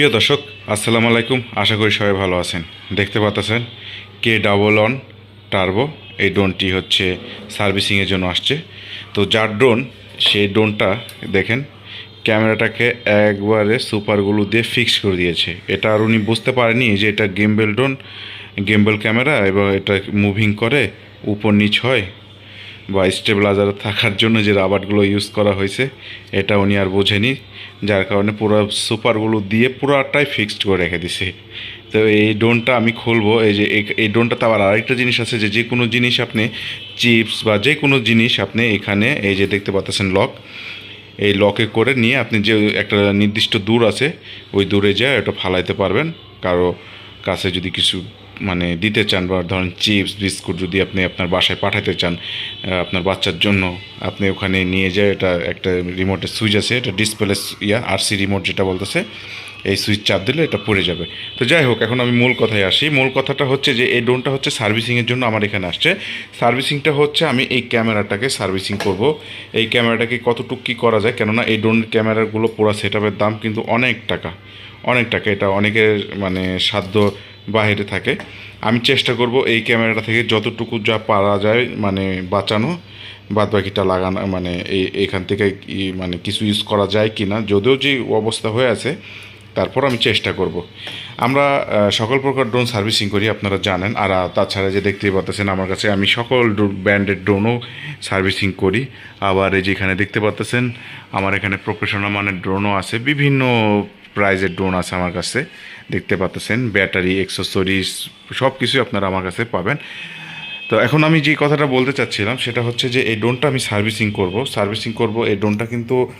প্রিয় দর্শক, আসসালামু আলাইকুম। আশা করি সবাই ভালো আছেন। দেখতে পাচ্ছেন, কে ডাবল অন টার্বো এই ড্রোনটি হচ্ছে সার্ভিসিংয়ের জন্য আসছে। তো যার ড্রোন সেই ড্রোনটা দেখেন, ক্যামেরাটাকে একবারে সুপারগুলো দিয়ে ফিক্স করে দিয়েছে। এটা আর উনি বুঝতে পারেনি যে এটা গেমবেল ড্রোন গেমবেল ক্যামেরা এবং এটা মুভিং করে, উপর নিচ হয়। বা স্টেবিলাইজার থাকার জন্য যে রাবারগুলো ইউজ করা হয়েছে, এটা উনি আর বোঝেনি। যার কারণে পুরো সুপারগুলো দিয়ে পুরাটাই ফিক্সড করে রেখে দিছে। তো এই ড্রোনটা আমি খুলবো, এই যে এই- ড্রোনটাতে আবার আরেকটা জিনিস আছে যে যে কোনো জিনিস আপনি চিপস বা যে কোনো জিনিস আপনি এখানে, এই যে দেখতে পাচ্ছেন লক, এই লকে করে নিয়ে আপনি যে একটা নির্দিষ্ট দূর আছে, ওই দূরে যায় ওটা ফালাইতে পারবেন। কারও কাছে যদি কিছু মানে দিতে চান বা ধরেন চিপস, বিস্কুট যদি আপনি আপনার বাসায় পাঠাতে চান আপনার বাচ্চার জন্য আপনি ওখানে নিয়ে যায়, এটা একটা রিমোটের সুইচ আছে, এটা ডিসপ্লে ইয়া আরসি রিমোট যেটা বলতেছে, এই সুইচ চাপ দিলে এটা পড়ে যাবে। তো যাই হোক, এখন আমি মূল কথায় আসি। মূল কথাটা হচ্ছে যে, এই ড্রোনটা হচ্ছে সার্ভিসিংয়ের জন্য আমার এখানে আসছে। সার্ভিসিংটা হচ্ছে, আমি এই ক্যামেরাটাকে সার্ভিসিং করব। এই ক্যামেরাটাকে কতটুকু কী করা যায়? কেননা এই ড্রোনের ক্যামেরাগুলো পুরো সেট দাম কিন্তু অনেক টাকা। অনেক টাকা। এটা অনেকের মানে সাধ্য বাইরে থাকে। আমি চেষ্টা করব এই ক্যামেরাটা থেকে যতটুকু যা পারা যায় মানে বাঁচানো বাদ বাকিটা লাগানো মানে এই, এখান থেকে মানে কিছু ইউজ করা যায় কি না যদিও যে অবস্থা হয়ে আছে, তারপর আমি চেষ্টা করব। আমরা সকল প্রকার ড্রোন সার্ভিসিং করি, আপনারা জানেন। আর তাছাড়া যে দেখতেই পাচ্ছেন আমার কাছে আমি সকল ব্র্যান্ডের ড্রোনও সার্ভিসিং করি। আবার এই যে এখানে দেখতে পাচ্ছেন আমার এখানে প্রফেশনাল মানের ড্রোনও আছে। বিভিন্ন প্রাইজের ড্রোন আছে আমার কাছে, দেখতে পাচ্ছেন, ব্যাটারি এক্সেসরিজ সব কিছুই আপনারা আমার কাছে পাবেন। তো এখন আমি যে কথাটা বলতে চাচ্ছিলাম, সেটা হচ্ছে যে এই ড্রোনটা আমি সার্ভিসিং করব। সার্ভিসিং করব, এই ড্রোনটা কিন্তু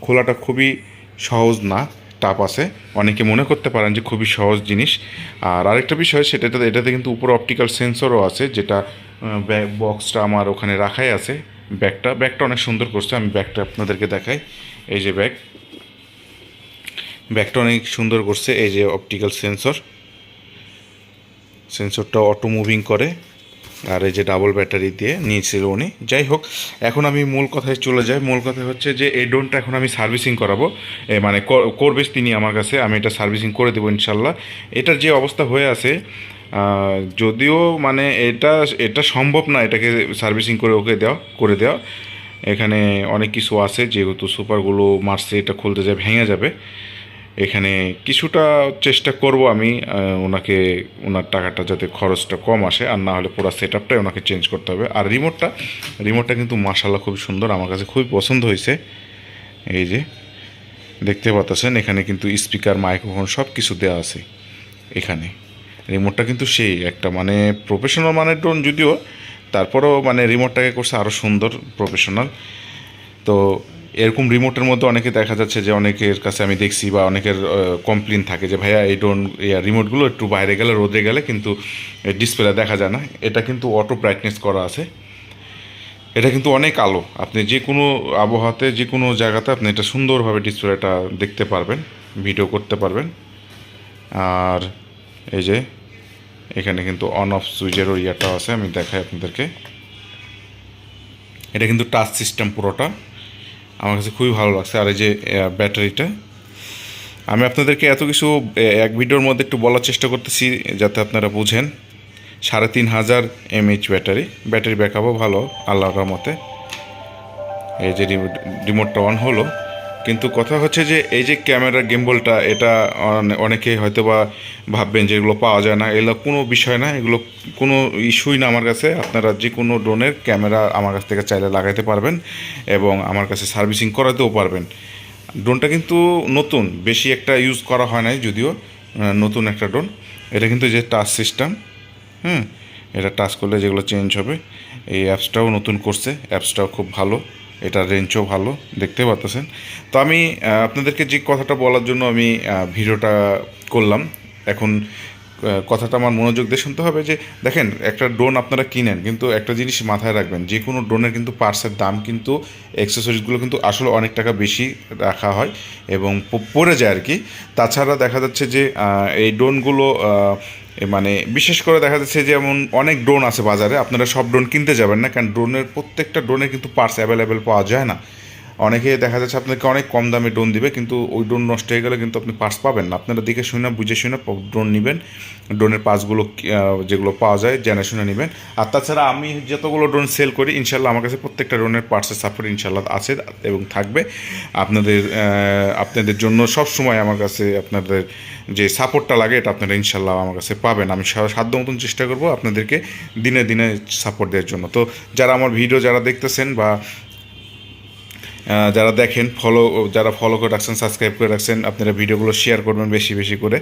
খোলাটা খুবই সহজ না টাপ আছে। অনেকে মনে করতে পারেন যে খুবই সহজ জিনিস। আর আরেকটা বিষয় সেটা এটাতে- কিন্তু উপরে অপটিক্যাল সেন্সরও আছে, যেটা বক্সটা আমার ওখানে রাখাই আছে। ব্যাগটা ব্যাগটা অনেক সুন্দর করছে, আমি ব্যাগটা আপনাদেরকে দেখাই। এই যে ব্যাগ। ব্যাগটা অনেক সুন্দর করছে, এই যে অপটিক্যাল সেন্সর সেন্সরটা অটো মুভিং করে, আর এই যে ডাবল ব্যাটারি দিয়ে নিয়েছিল উনি। যাই হোক, এখন আমি মূল কথায় চলে যাই। মূল কথা হচ্ছে যে, এই ড্রোনটা এখন আমি সার্ভিসিং করাবো। মানে কর- করবে তিনি আমার কাছে, আমি এটা সার্ভিসিং করে দেবো ইনশাল্লাহ। এটার যে অবস্থা হয়ে আছে যদিও মানে এটা এটা সম্ভব না এটাকে সার্ভিসিং করে ওকে দেওয়া, করে দেওয়া। এখানে অনেক কিছু আছে, যেহেতু সুপারগুলো মারছে, এটা খুলতে যায় ভেঙে যাবে। এখানে কিছুটা চেষ্টা করব আমি ওনাকে, ওনার টাকাটা যাতে খরচটা কম আসে, আর না হলে পুরো সেট আপটাই ওনাকে চেঞ্জ করতে হবে। আর রিমোটটা রিমোটটা কিন্তু মাশাল্লাহ খুব সুন্দর, আমার কাছে খুবই পছন্দ হয়েছে। এই যে, দেখতে পাচ্ছেন, এখানে কিন্তু স্পিকার মাইক্রোফোন সব কিছু দেওয়া আছে, এখানে। রিমোটটা কিন্তু সেই, একটা মানে প্রফেশনাল মানের ড্রোন যদিও, তারপরেও মানে রিমোটটাকে করছে আরও সুন্দর প্রফেশনাল তো এরকম রিমোটের মধ্যে অনেকে দেখা যাচ্ছে যে অনেকের কাছে আমি দেখছি বা অনেকের কমপ্লেন থাকে যে, ভাইয়া, এই ড্রোন রিমোটগুলো একটু বাইরে গেলে, রোদে গেলে কিন্তু ডিসপ্লে দেখা যায় না। এটা কিন্তু অটো ব্রাইটনেস করা আছে। এটা কিন্তু অনেক আলো। আপনি যে কোনো আবহাওয়াতে, যে কোনো জায়গাতে আপনি এটা সুন্দরভাবে ডিসপ্লেটা দেখতে পারবেন ভিডিও করতে পারবেন। আর এই যে, এখানে কিন্তু অন অফ সুইচেরও ইয়াটা আছে, আমি দেখাই আপনাদেরকে। এটা কিন্তু টাচ সিস্টেম পুরোটা। আমার কাছে খুবই ভালো লাগছে আর এই যে ব্যাটারিটা। আমি আপনাদেরকে এত কিছু এক ভিডিওর মধ্যে একটু বলার চেষ্টা করতেছি যাতে আপনারা বুঝেন। সাড়ে তিন হাজার এমএইচ ব্যাটারি ব্যাটারি ব্যাকআপও ভালো, আল্লাহর মতে এই যে রিমোট- রিমোটটা অন হলো। কিন্তু কথা হচ্ছে যে এই যে ক্যামেরা গেমবলটা, এটা অনে- অনেকে হয়তো বা ভাববেন যে এগুলো পাওয়া যায় না। এগুলো কোনো বিষয় না, এগুলো কোনো ইস্যুই না আমার কাছে। আপনারা যে কোনো ড্রোনের ক্যামেরা আমার কাছ থেকে চাইলে লাগাইতে পারবেন এবং আমার কাছে সার্ভিসিং করাতেও পারবেন। ড্রোনটা কিন্তু নতুন, বেশি একটা ইউজ করা হয় নাই যদিও নতুন একটা ড্রোন। এটা কিন্তু যে টাচ সিস্টেম হুম, এটা টাচ করলে যেগুলো চেঞ্জ হবে, এই অ্যাপসটাও নতুন করছে অ্যাপসটাও খুব ভালো। এটা রেঞ্জও ভালো, দেখতে পাচ্ছেন তো আমি আপনাদেরকে যে কথাটা বলার জন্য আমি ভিডিওটা করলাম, এখন কথাটা আমার মনোযোগ দিয়ে শুনতে হবে যে, দেখেন, একটা ড্রোন আপনারা কিনেন, কিন্তু একটা জিনিস মাথায় রাখবেন, যে কোনো ড্রোনের কিন্তু পার্সের দাম কিন্তু অ্যাক্সেসরিজগুলো কিন্তু আসলে অনেক টাকা বেশি রাখা হয় এবং পড়ে যায় আর কি। তাছাড়া দেখা যাচ্ছে যে এই ড্রোনগুলো মানে বিশেষ করে দেখা যাচ্ছে যেমন অনেক ড্রোন আছে বাজারে, আপনারা সব ড্রোন কিনতে যাবেন না, কারণ ড্রোনের প্রত্যেকটা ড্রোনের কিন্তু পার্টস অ্যাভেলেবেল পাওয়া যায় না। অনেকে দেখা যাচ্ছে আপনাকে অনেক কম দামে ড্রোন দিবে, কিন্তু ওই ড্রোন নষ্ট হয়ে গেলে কিন্তু আপনি পার্স পাবেন না। আপনারা দেখে শুনে বুঝে শুনে ড্রোন নেবেন। ড্রোনের পার্সগুলো যেগুলো পাওয়া যায়, জেনে শুনে নেবেন। আর তাছাড়া আমি যতগুলো ড্রোন সেল করি ইনশাল্লাহ আমার কাছে প্রত্যেকটা ড্রোনের পার্সের সাপোর্ট ইনশাল্লাহ আছে এবং থাকবে। আপনাদের আপনাদের জন্য সব সময় আমার কাছে আপনাদের যে সাপোর্টটা লাগে, এটা আপনারা ইনশাল্লাহ আমার কাছে পাবেন। আমি সাধ্য মতন চেষ্টা করব আপনাদেরকে দিনে দিনে সাপোর্ট দেওয়ার জন্য। তো যারা আমার ভিডিও যারা দেখতেছেন বা যারা দেখেন ফলো যারা ফলো করে রাখছেন সাবস্ক্রাইব করে রাখছেন, আপনারা ভিডিওগুলো শেয়ার করবেন বেশি বেশি করে।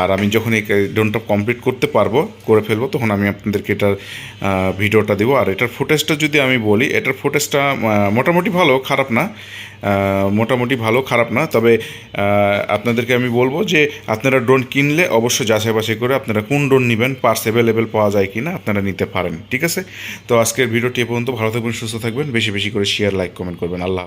আর আমি যখন এই ড্রোনটা কমপ্লিট করতে পারব, করে ফেলব, তখন আমি আপনাদেরকে এটার ভিডিওটা দেবো। আর এটার ফুটেজটা যদি আমি বলি, এটার ফুটেজটা মোটামুটি ভালো, খারাপ না। মোটামুটি ভালো, খারাপ না। তবে আপনাদেরকে আমি বলব যে, আপনারা ড্রোন কিনলে অবশ্যই যাচাই বাছাই করে আপনারা কোন ড্রোন নেবেন পার্স অ্যাভেলেবেল পাওয়া যায় কি না আপনারা নিতে পারেন, ঠিক আছে? তো আজকের ভিডিওটি এ পর্যন্ত, ভালো থাকবেন, সুস্থ থাকবেন, বেশি বেশি করে শেয়ার লাইক কমেন্ট করবেন। আল্লাহ।